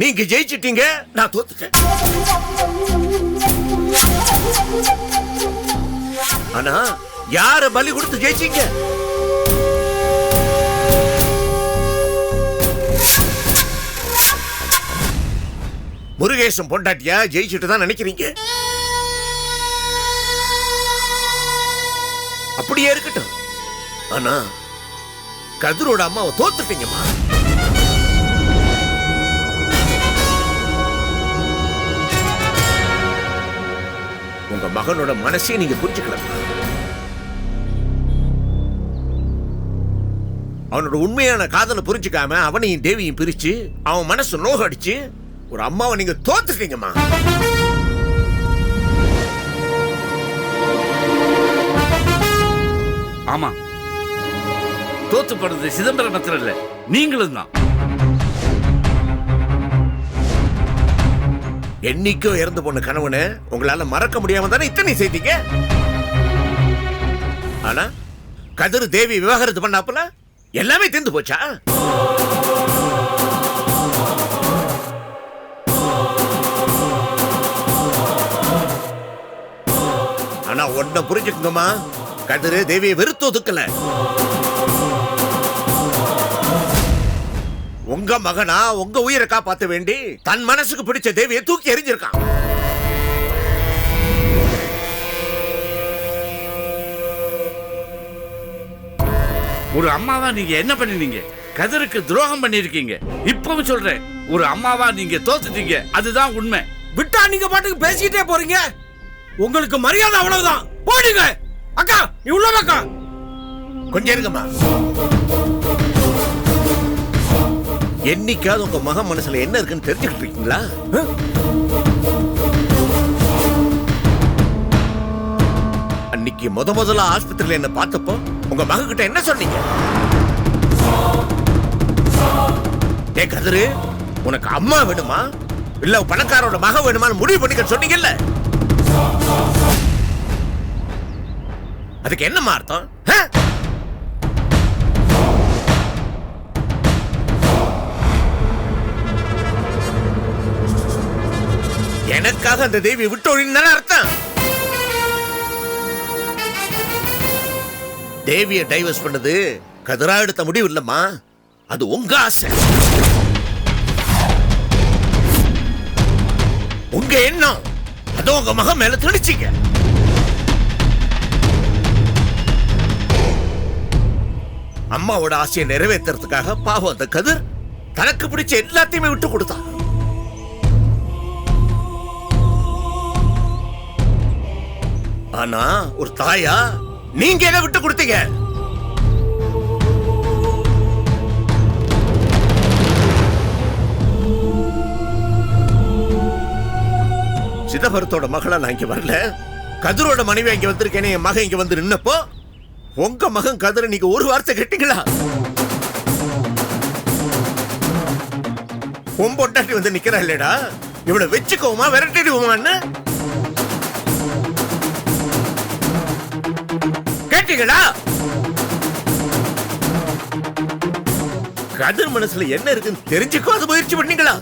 நீங்க ஜெயிச்சிட்டீங்க நான் தோத்துட்டேன். ஆனா யார பலி கொடுத்து ஜெயிச்சீங்க? முருகேசன் பொண்டாட்டியா ஜெயிச்சுட்டு தான் நினைக்கிறீங்க? அப்படியே இருக்கட்டும். ஆனா கதிரோட அம்மாவை தோத்துட்டீங்கம்மா. உங்க மகனோட மனசையும் நீங்க புரிஞ்சுக்கலாம் அவனோட உண்மையான காதலை புரிஞ்சுக்காம அவனையும் தேவியும் பிரிச்சு அவன் மனசு நோகடிச்சு ஒரு அம்மாவை நீங்க தோத்துட்டீங்கம்மா. ஆமா. தோத்து போனது சிதம்பரம் மாத்திரம் இல்ல. நீங்களும் தான் என்னைக்கோ இறந்து போன கணவனை உங்களால மறக்க முடியாம தானே இத்தனை செய்தீங்க ஆனா கதிர் தேவி விவாகரத்து பண்ணாப்புல எல்லாமே தீர்ந்து போச்சா? ஆனா ஒன்ன புரிஞ்சுக்குங்கம்மா கதிர் தேவியை வெறுத்து ஒதுக்கல. உங்க மகனா உங்க உயிரை காப்பாத்த வேண்டி தன் மனசுக்கு பிடிச்ச தேவியை தூக்கி எறிஞ்சிருக்கான். ஒரு அம்மாவா நீங்க என்ன பண்ணினீங்க? கதிருக்கு துரோகம் பண்ணிருக்கீங்க இப்பவும் சொல்றேன் ஒரு அம்மாவா நீங்க தோத்துட்டீங்க. அதுதான் உண்மை. விட்டா நீங்க பாட்டுக்கு பேசிக்கிட்டே போறீங்க? உங்களுக்கு மரியாதை அவ்வளவுதான். போடுங்க அக்கா நீ உள்ள அக்கா கொஞ்சம் இருங்கம்மா. என்னைக்காவது உங்க மகன் மனசுல என்ன இருக்குன்னு தெரிஞ்சுக்கிட்டு இருக்கீங்களா அன்னைக்கு முத முதல்ல ஆஸ்பத்திரியில என்ன பார்த்தப்போ உங்க மக கிட்ட என்ன சொன்னீங்க? ஏ கதிரு உனக்கு அம்மா வேணுமா? இல்ல பணக்காரோட மகன் வேணுமான்னு முடிவு பண்ணிக்க சொன்னீங்கல்ல? அதுக்கு என்னம்மா அர்த்தம்? எனக்காக அந்த தேவி விட்டோழின்னு அர்த்தம்? தேவிய டைவர்ஸ் பண்ணது கதிரா எடுத்த முடிவு இல்லம்மா. அது உங்க ஆசை. உங்க எண்ணம். அது உங்க மகன் மேல திணிச்சிங்க. அம்மாவோட ஆசையை நிறைவேற்றுறதுக்காக பாவம் அந்த கதிர் தனக்கு பிடிச்ச எல்லாத்தையுமே விட்டு கொடுத்தான் ஆனா ஒரு தாயா நீங்க என்ன விட்டு கொடுத்தீங்க. சிதம்பரத்தோட மகளா நான் இங்க வரல. கதிரோட மனைவி இங்க வந்திருக்கேன் என் மகன் இங்க வந்து நின்னப்போ உங்க மகன் கதிர நீங்க ஒரு வார்த்தை கேட்டீங்களா? உன் வந்து நிக்கிறா இல்லடா? இவளை வச்சுக்கோமா விரட்டிடுவோமான்னு? கேட்டீங்களா கதிர் மனசுல என்ன இருக்குன்னு தெரிஞ்சுக்கோ அது முயற்சி பண்ணீங்களா?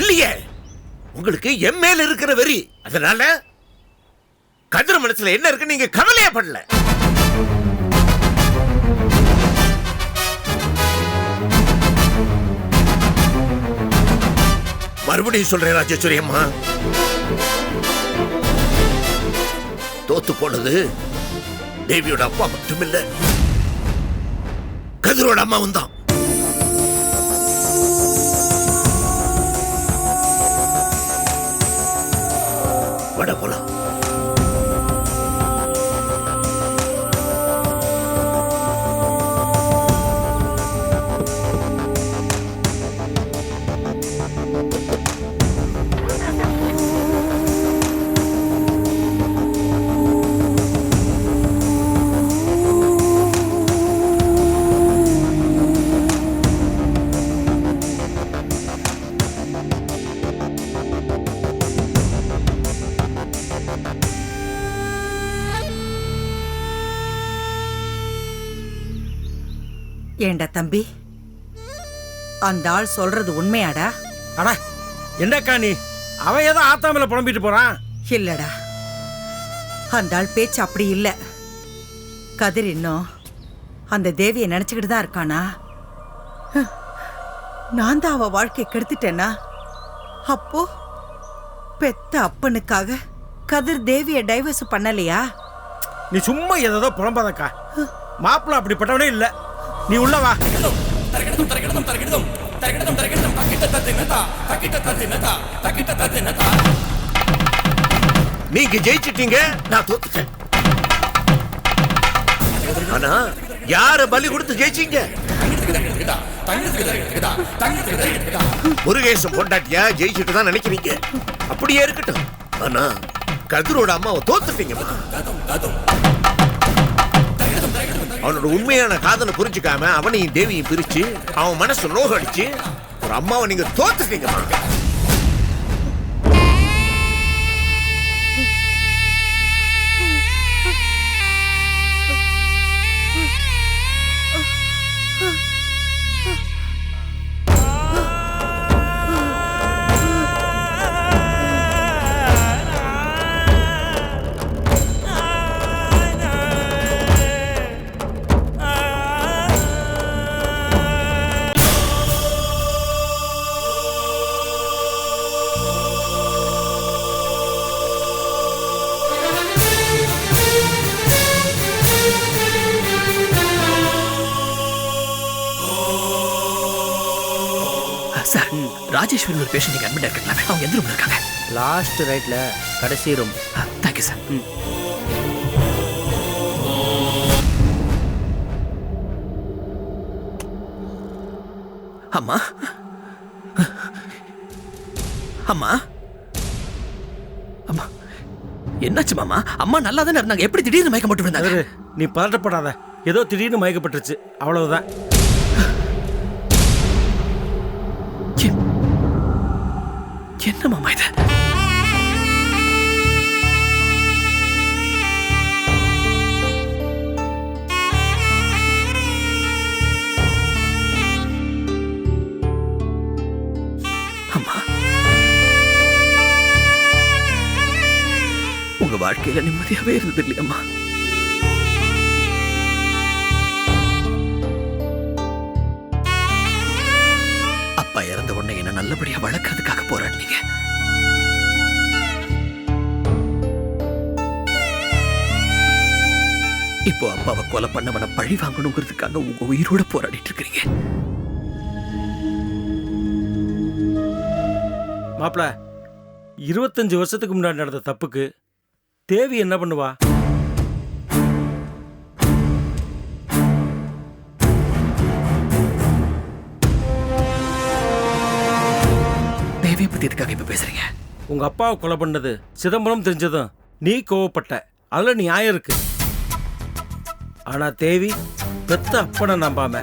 இல்லையே. உங்களுக்கு என் மேல இருக்கிற வெறி. அதனால கதிர் மனசுல என்ன இருக்கு நீங்க கவலையே பண்ணல மறுபடியும் சொல்றேன் ராஜேஸ்வரி அம்மா. தோத்து போனது. தேவியோட அப்பா மட்டுமில்ல. கதிரோட அம்மாவும் தான் ஏண்டா தம்பி? அந்த ஆள் சொல்றது உண்மையாடா? அட என்னக்கா நீ? அவன் ஏதோ ஆத்தாமல புலம்பிட்டு போறான். இல்லடா. அந்த ஆள் பேச்சு அப்படி இல்ல. கதிர் இன்னும் அந்த தேவியை நினைச்சுக்கிட்டு தான் இருக்கானா? நான் தான் அவ வாழ்க்கையை கெடுத்துட்டேனா? அப்போ பெத்த அப்பனுக்காக கதிர் தேவியை டைவர்ஸ் பண்ணலையா? நீ சும்மா ஏதோ புலம்பாதக்கா. மாப்பிள்ள அப்படிப்பட்டவனே இல்ல. நீ உள்ள வா. நீங்க ஜெயிச்சிட்டீங்க நான் தோத்துட்டேன். ஆனா யார பலி கொடுத்து ஜெயிச்சீங்க? முருகேசன் பொண்டாட்டியா ஜெயிச்சுட்டு தான் நினைக்கிறீங்க. அப்படியே இருக்கட்டும். ஆனா கதிரோட அம்மாவை தோத்துட்டீங்க. அவனோட உண்மையான காதலை புரிஞ்சுக்காம அவனையும் தேவியும் பிரிச்சு அவன் மனசு நோகடிச்சு ஒரு அம்மாவை நீங்க தோத்துட்டீங்கம்மா. சார் ராஜேஸ்வரன் ஒரு பேஷண்ட் அட்மிட் இருக்காங்களா? அவங்க எந்த ரூம்ல இருக்காங்க. லாஸ்ட் ரைட்ல கடைசி ரூம் தேங்க்யூ சார் அம்மா? அம்மா? அம்மா என்னாச்சு மாமா? அம்மா நல்லா தானே இருந்தாங்க. எப்படி திடீர்னு மயக்கம் போட்டு விழுந்தாங்க நீ பதட்டப்படாத. ஏதோ திடீர்னு மயக்கப்பட்டுருச்சு. அவ்வளவுதான். என்ன மாமா இது? வாழ்க்கையில நிம்மதியாவே இருந்தது இல்லையம்மா நல்லபடியா வளர்க்கறதுக்காக போராடினீங்க. இப்போ அப்பாவை கொலை பண்ணவன பழி வாங்கணுங்கிறதுக்காக உங்க உயிரோட போராடிட்டு இருக்கிறீங்க மாப்பிள இருபத்தஞ்சு வருஷத்துக்கு முன்னாடி நடந்த தப்புக்கு தேவி என்ன பண்ணுவா? பத்தி எதுக்காக இப்ப பேசுறீங்க? உங்க அப்பாவை கொலை பண்ணது சிதம்பரம் தெரிஞ்சதும் நீ கோவப்பட்ட. அதுல நியாயம் இருக்கு. ஆனா தேவி பெத்த அப்பனை நம்பாம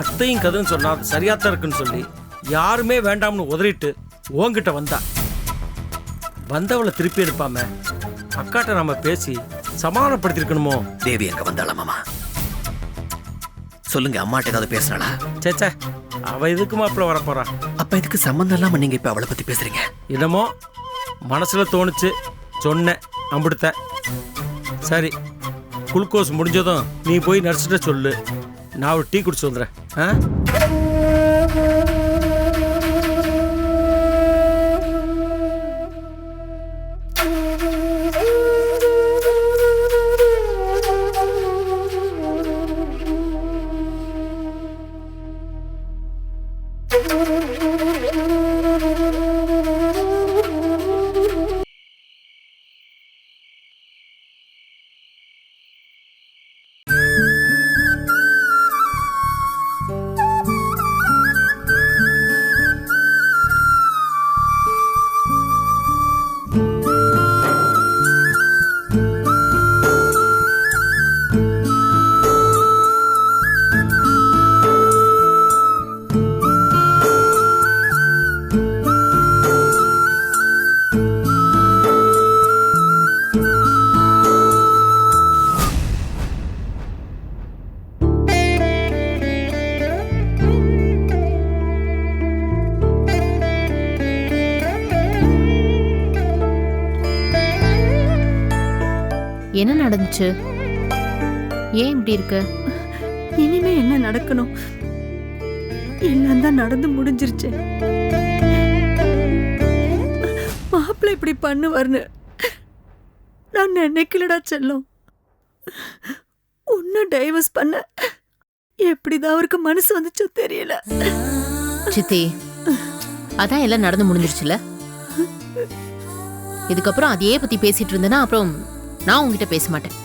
அத்தையும் கதுன்னு சொன்னா சரியாத்தான் இருக்குன்னு சொல்லி யாருமே வேண்டாம்னு உதறிட்டு உன்கிட்ட வந்தா. வந்தவளை திருப்பி எடுப்பாம அக்காட்ட நாம பேசி சமாதானப்படுத்திருக்கணுமோ? தேவி எங்க வந்தாளா மாமா? சொல்லுங்க அம்மாட்ட ஏதாவது பேசுறாளா? சேச்சே அவ எதுக்கு மாப்பிள்ள வரப்போறா அப்ப இதுக்கு சம்மந்தம் இல்லாம நீங்க இப்ப அவளை பத்தி பேசுறீங்க? என்னமோ மனசுல தோணுச்சு சொன்னேன் அம்பிடுத்த. சரி குளுக்கோஸ் முடிஞ்சதும் நீ போய் நர்ஸ்கிட்ட சொல்லு. நான் ஒரு டீ குடிச்சு வந்துடுறேன். ஆ? என்ன நடந்துச்சு? ஏன் இப்படி இருக்க? இனிமே என்ன நடக்கணும்? எல்லாம் தான் நடந்து முடிஞ்சிருச்சு. மாப்பிள்ளை இப்படி பண்ணுவார்னு நான் நினைக்கலடா செல்லம். உன்னை டைவர்ஸ் பண்ண எப்படிதான் அவருக்கு மனசு வந்துச்சோ தெரியல. சித்தி அதான் எல்லாம் நடந்து முடிஞ்சிருச்சுல? இதுக்கப்புறம் அதையே பத்தி பேசிட்டு இருந்தேன்னா அப்புறம் நான் உங்ககிட்ட பேச மாட்டேன்.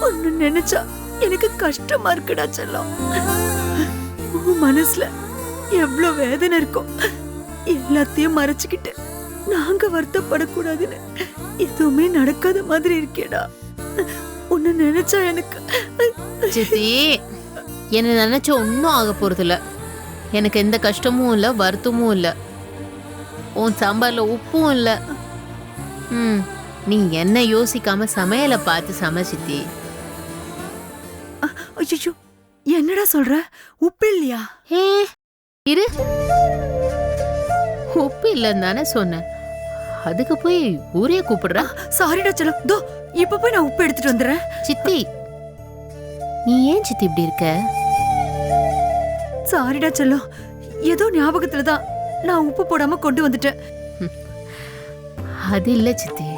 ஒன்னு நினைச்சா எனக்கு கஷ்டமா இருக்குடா செல்லம். உன் மனசுல எவ்வளவு வேதனை இருக்கும் எல்லாத்தையும் மறைச்சுக்கிட்டு நாங்க வருத்தப்படக்கூடாதுன்னு எதுவுமே நடக்காத மாதிரி இருக்கேடா. உன்னை நினைச்சா எனக்கு சித்தி என்ன நினைச்ச ஒன்றும் ஆக போறதில்ல. எனக்கு எந்த கஷ்டமும் இல்லை வருத்தமும் இல்லை. உன் சாம்பார்ல உப்பும் இல்லை. ம். நீ என்ன யோசிக்காம சமையலை பார்த்து சமை சித்தி ஐயோ என்னடா சொல்ற? உப்பு இல்லையா? ஏ இரு. உப்பு இல்லைன்னு தானே சொன்னேன் அதுக்கு போய் ஊரே கூப்பிடுற? சாரிடா செல்லம். தோ இப்ப போய் நான் உப்பு எடுத்துட்டு வந்துடுறேன். சித்தி நீ ஏன் சித்தி இப்படி இருக்க? சாரிடா செல்லம். ஏதோ ஞாபகத்துல தான் நான் உப்பு போடாம கொண்டு வந்துட்டேன். அது இல்ல சித்தி.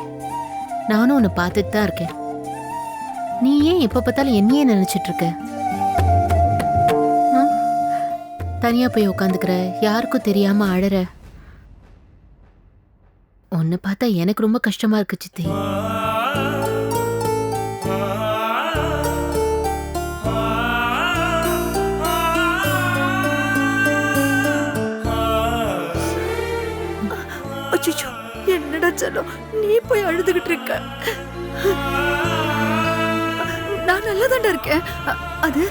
நானும் உன்னை பார்த்துட்டு தான் இருக்கேன். நீ ஏன் எப்போ பார்த்தாலும் என்னையே நினச்சிட்டு இருக்க? ஆ? போய் உக்காந்துக்கிற யாருக்கும் தெரியாமல் அழற. உன்னை பார்த்தா எனக்கு ரொம்ப கஷ்டமாக இருக்கு சித்தி. என்னடா சொல்லும்? நீ போய் அழுதுகிட்டு இருக்க. நான் நல்லா இருக்கேன். அது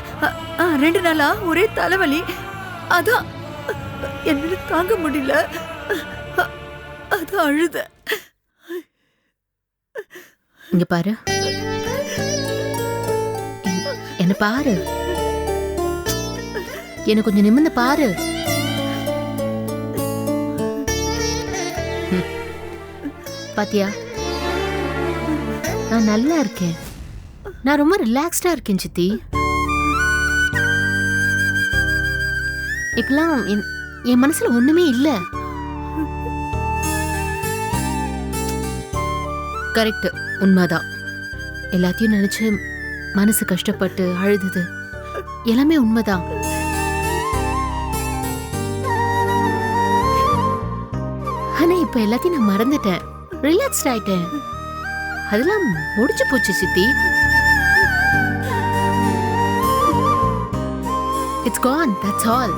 ரெண்டு நாளா ஒரே தலைவலி. அதான் என்னால தாங்க முடியல. அது அதான் அழுத. இங்க பாரு. என்ன பாரு. என்ன கொஞ்சம் நிமிர்ந்து பாரு. பாத்தியா? நான் நல்லா இருக்கேன். நான் ரொம்ப ரிலாக்ஸ்டா இருக்கேன் சித்தி. இப்பெல்லாம் என்- மனசுல ஒண்ணுமே இல்ல. கரெக்ட் உண்மைதான். எல்லாத்தையும் நினைச்சு மனசு கஷ்டப்பட்டு அழுதுது. எல்லாமே உண்மைதான். ஆனா இப்ப எல்லாத்தையும் நான் மறந்துட்டேன். ரிலாக்ஸ்ட் ஆயிட்டேன். அதெல்லாம் முடிஞ்சு போச்சு சித்தி. இட்ஸ் கான் தட்ஸ் ஆல்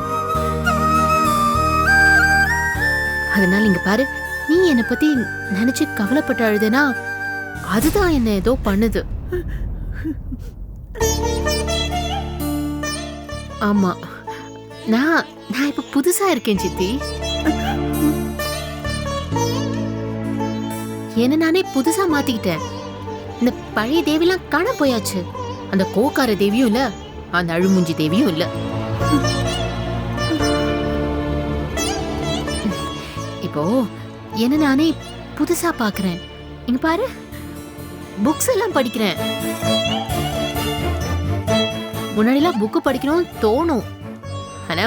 அதனால இங்க பாரு நீ என்னை பத்தி நினைச்சு கவலைப்பட்டு அழுதுனா அதுதான் என்ன ஏதோ பண்ணுது. ஆமா. நான் நான் இப்ப புதுசா இருக்கேன் சித்தி. என்ன நானே புதுசா மாத்திக்கிட்டேன். இந்த பழைய தேவிலாம் காண போயாச்சு. அந்த கோக்கார தேவியும் இல்ல அந்த அழுமூஞ்சி தேவியும் இல்ல. இப்போ என்ன நானே புதுசா பாக்குறேன். இங்க பாரு புக்ஸ் எல்லாம் படிக்கிறேன். முன்னாடிலாம் புக்கு படிக்கணும்னு தோணும். ஆனா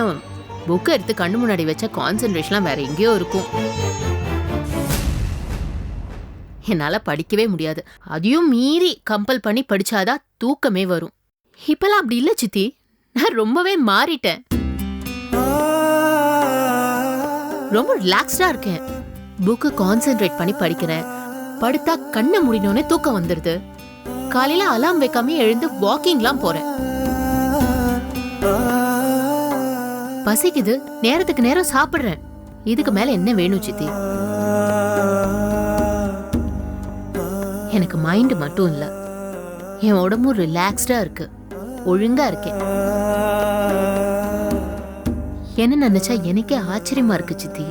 புக்கை எடுத்து கண்ணு முன்னாடி வச்ச கான்சென்ட்ரேஷன்லாம் வேற எங்கேயோ இருக்கும். என்னால் படிக்கவே முடியாது. அதையும் மீறி கம்பல் பண்ணி படிச்சாதான் தூக்கமே வரும். இப்பெல்லாம் அப்படி இல்ல சித்தி. நான் ரொம்பவே மாறிட்டேன். ரொம்ப ரிலாக்ஸ்டா இருக்கேன். புக்கு கான்சென்ட்ரேட் பண்ணி படிக்கிறேன். படுத்தா கண்ணை முடினோடனே தூக்கம் வந்துடுது காலையில அலாம் வைக்காம எழுந்து வாக்கிங்லாம் போறேன். பசிக்குது. நேரத்துக்கு நேரம் சாப்பிடுறேன். இதுக்கு மேல என்ன வேணும் சித்தி? எனக்கு மைண்டு மட்டும் இல்லை. என் உடம்பும் ரிலாக்ஸ்டாக இருக்கு. ஒழுங்காக இருக்கேன். என்ன நினைச்சா எனக்கே ஆச்சரியமா இருக்கு சித்தி.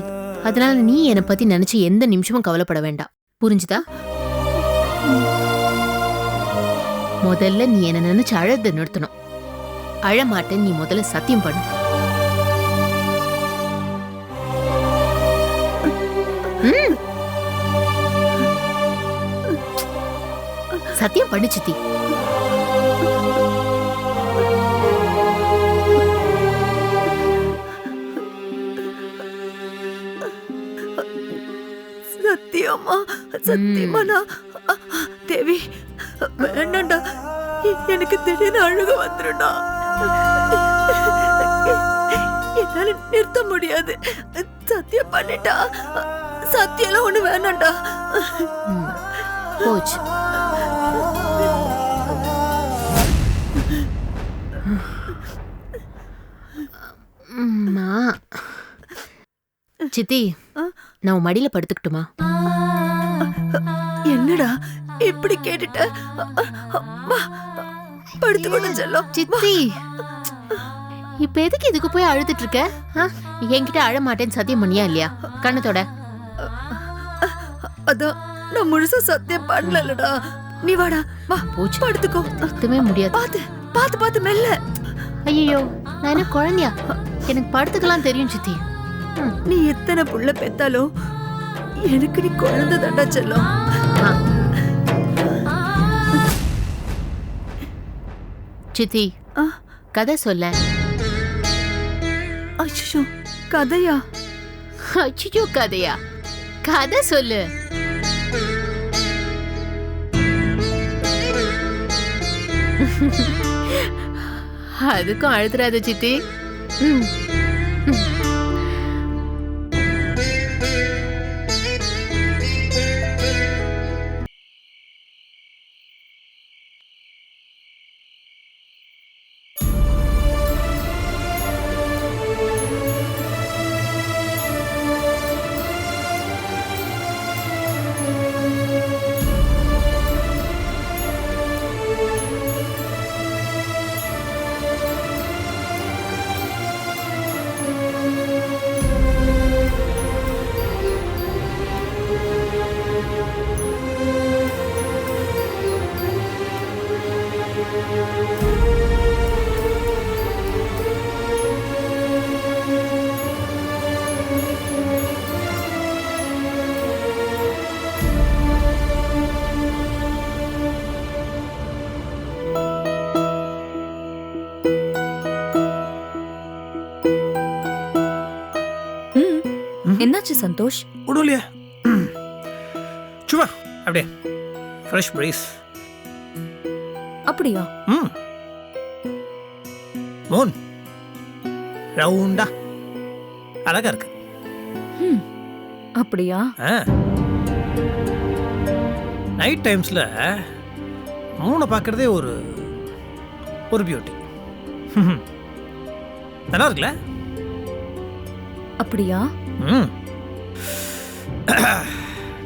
அதனால நீ என்னை பத்தி நினைச்சு எந்த நிமிஷமும் கவலைப்பட வேண்டாம். புரிஞ்சுதா? முதல்ல நீ என்ன நினைச்சு அழறத நிறுத்தணும். அழமாட்டேன்னு நீ முதல்ல சத்தியம் பண்ணு. சத்தியம் பண்ணு சித்தி. சத்தியமா சத்தியமா நான் தேவி வேண்டாம்டா எ- எனக்கு திடீர்னு அழுக வந்துருடா என்னால நிறுத்த முடியாது. சத்தியம் பண்ணிட்டா. சத்தியம்லாம் ஒண்ணு வேணாம்டா. ம். போச்சு. சித்தி நான் உன் மடியில படுத்துக்கட்டுமா? என்னடா இப்படி கேட்டுட்ட? படுத்துக்கணும் செல்லம். சித்தி இப்ப எதுக்கு இதுக்கு போய் அழுதுட்டு இருக்க? என்கிட்ட அழ மாட்டேன்னு சத்தியம் பண்ணியா இல்லையா? கண்ணத்தோட. அதான் நான் முழுசா சத்தியம் பண்ணலடா. நீ வாடா வா போச்சு. படுத்துக்கோ. சுத்தமே முடியாது. பாத்து பாத்து பாத்து மெல்ல. ஐயோ நான் என்ன குழந்தையா? எனக்கு படுத்துக்கலாம் தெரியும் சித்தி. நீ எத்தனை புள்ள பெத்தாலும் எனக்கு நீ குழந்தை தண்டா செல்லம். சித்தி. கதை சொல்ல அச்சோ கதையா அச்சிச்சோ கதையா கதை சொல்லு அதுக்கும் அழுதுறாத சித்தி ம். என்னாச்சு சந்தோஷ்? இல்லையா சும்மா அப்படியே ஃப்ரெஷ் ப்ரைஸ் அப்படியா? ம். மூன் ரவுண்டா. அழகா இருக்கு. அப்படியா? ஆ. நைட் டைம்ஸில் மூணை பார்க்குறதே ஒரு ஒரு பியூட்டி நல்லா இருக்குல்ல? அப்படியா? ம்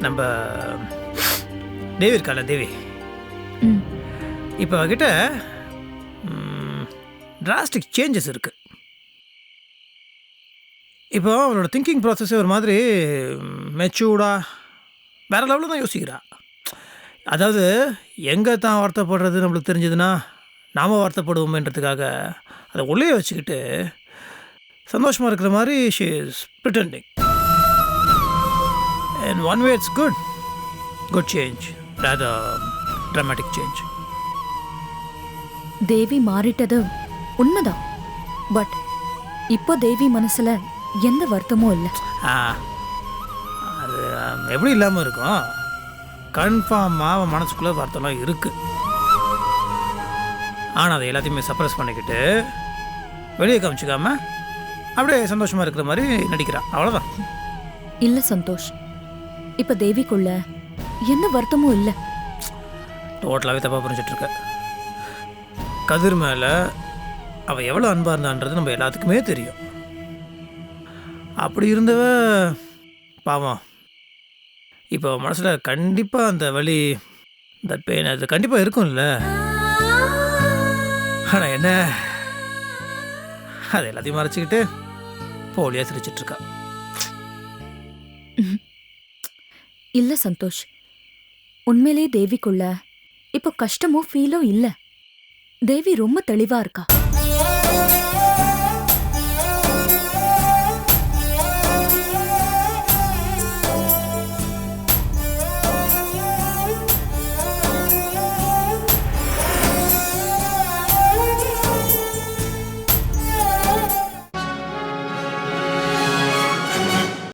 நம்ம தேவி. இருக்கால தேவி. இப்போ அவகிட்ட டிராஸ்டிக் சேஞ்சஸ் இருக்கு. இப்போ அவளோட திங்கிங் ப்ராசஸே ஒரு மாதிரி மெச்சூர்டா வேற லெவலில் தான் யோசிக்கிறா. அதாவது எங்கே தான் வருத்தப்படுறது நம்மளுக்கு தெரிஞ்சதுன்னா நாம் வருத்தப்படுவோமேன்றதுக்காக அதை உள்ளே வச்சுக்கிட்டு சந்தோஷமாக இருக்கிற மாதிரி she is pretending and one way it's good good change dramatic change Devi மாறிட்டது உண்மைதான். பட் இப்போ தேவி மனசுல எந்த வருத்தமும் இல்ல. ஆ அது எப்படி இல்லாமல் இருக்கும்? கன்ஃபார்மாக அவன் மனசுக்குள்ளே வருத்தம்லாம் இருக்குது ஆனால் அதை எல்லாத்தையுமே சப்ரஸ் பண்ணிக்கிட்டு வெளியே காமிச்சிக்காம அப்படியே சந்தோஷமாக இருக்கிற மாதிரி நடிக்கிறான் அவ்வளோதான் இல்ல சந்தோஷ். இப்ப தேவிக்குள்ள எந்த வருத்தமும் இல்ல. டோட்டலாகவே தப்பாக புரிஞ்சிட்ருக்க. கதிர் மேலே அவள் எவ்வளோ அன்பாக இருந்தான்றது நம்ம எல்லாத்துக்குமே தெரியும். அப்படி இருந்தவ பாவம். இப்போ மனசில் கண்டிப்பாக அந்த வலி தட் பெயின் அது கண்டிப்பாக இருக்கும்ல. ஆனால் என்ன? அதை எல்லாத்தையும் மறைச்சிக்கிட்டு போலியாக சிரிச்சிட்ருக்கா. இல்ல சந்தோஷ். உண்மையிலே தேவிக்குள்ள இப்போ கஷ்டமோ ஃபீலோ இல்ல. தேவி ரொம்ப தெளிவா இருக்கா?